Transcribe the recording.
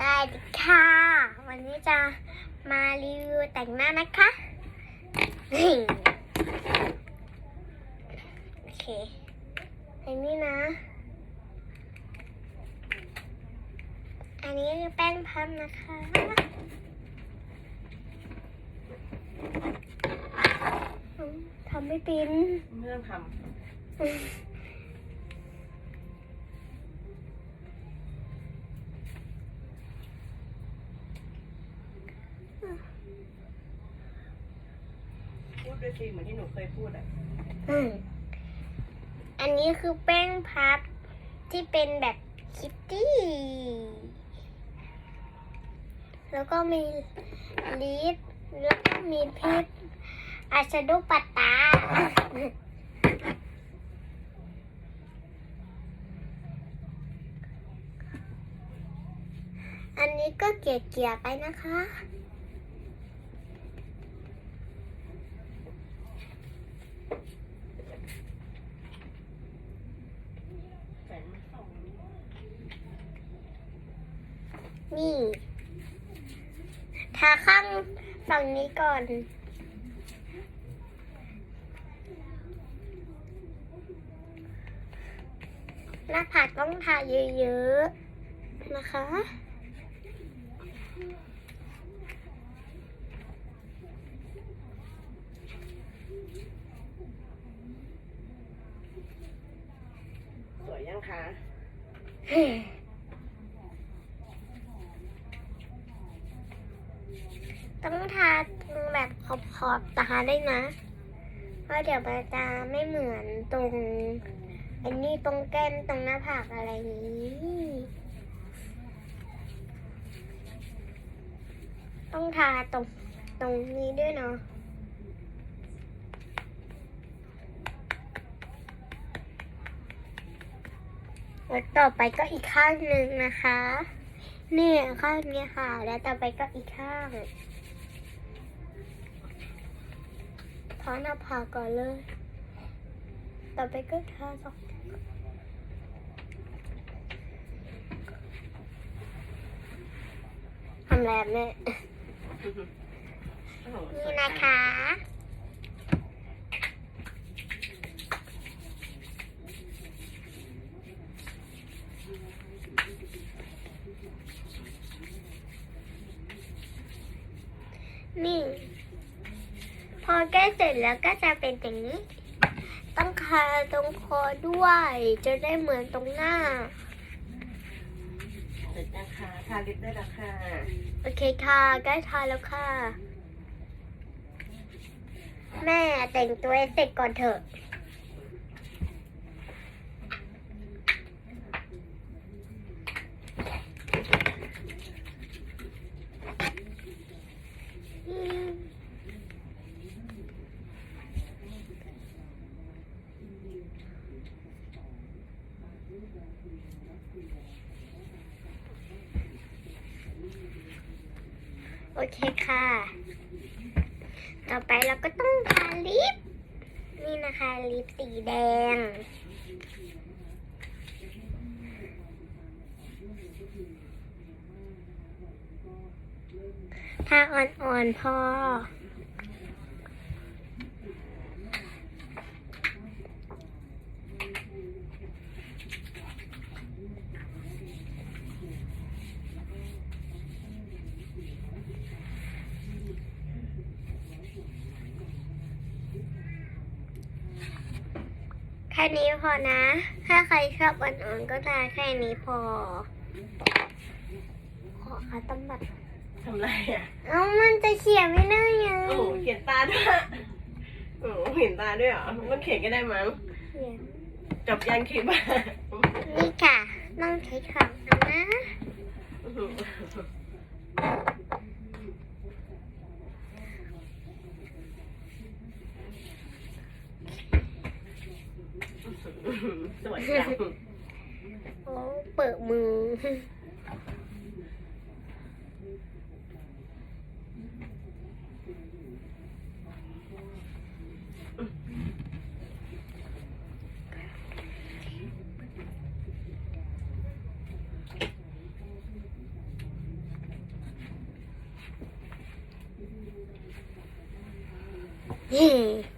ได้ค่ะ วันนี้จะมารีวิวแต่งหน้านะคะโอเคอันนี้นะ อันนี้คือแป้งพับนะคะ ทำไม่เป็น ไม่ต้องทำพู ด้วยสิเหมือนที่หนูเคยพูดอะอืมอันนี้คือแป้งพับที่เป็นแบบคิตตี้ แล้วก็มีลิป แล้วก็มีเพชรอาชโดปัตา อันนี้ก็เกลี่ยๆไปนะคะ แสงมันส่อง นี่ ทาข้างฝั่งนี้ก่อน หน้าผากต้องทาเยอะๆ นะคะสวยยังคะ ต้องทาตรงแบบขอบขอบๆตาได้นะ เพราะเดี๋ยวมันจะไม่เหมือนตรง อันนี้ตรงแก้มตรงหน้าผากอะไรนี้ต้องทาตรงตรงนี้ด้วยเนาะแล้วต่อไปก็อีกข้างหนึ่งนะคะ นี่ข้างนี้ค่ะ แล้วต่อไปก็อีกข้างาหน้าผากก่อนเลย ต่อไปก็ทาสองทำแล้วเนี่ยโอ้โหสนี่วยนะจังคะ นี่ พอ แก้เสร็จแล้วก็จะเป็นอย่างนี้ ต้องคาตรงคอด้วย จะได้เหมือนตรงหน้า เสร็จยังคะทาลิปได้แล้วค่ะโอเคค่ะใกล้ทานแล้วค่ะ แม่แต่งตัวให้เสร็จก่อนเถอะ อืม โอเคค่ะ ต่อไปเราก็ต้องทาลิป นี่นะคะลิปสีแดง ทาอ่อนๆพอ ค่นี้พอนะ ถ้าใครชอบอ่อนๆก็ทาแค่นี้พอ ขอคัตตบัดทำไรอะเอ้ามันจะเขียนไม่ได้ยังโอ้โหเขียนตาด้วยโอ้โหเห็นตาด้วยเหรอ มันเขียนก็ได้มั้ง เขียนจบยังคลิปอะ นี่ค่ะ ต้องใช้ขอ สวยจังอ๋เปิดมือ Yeah.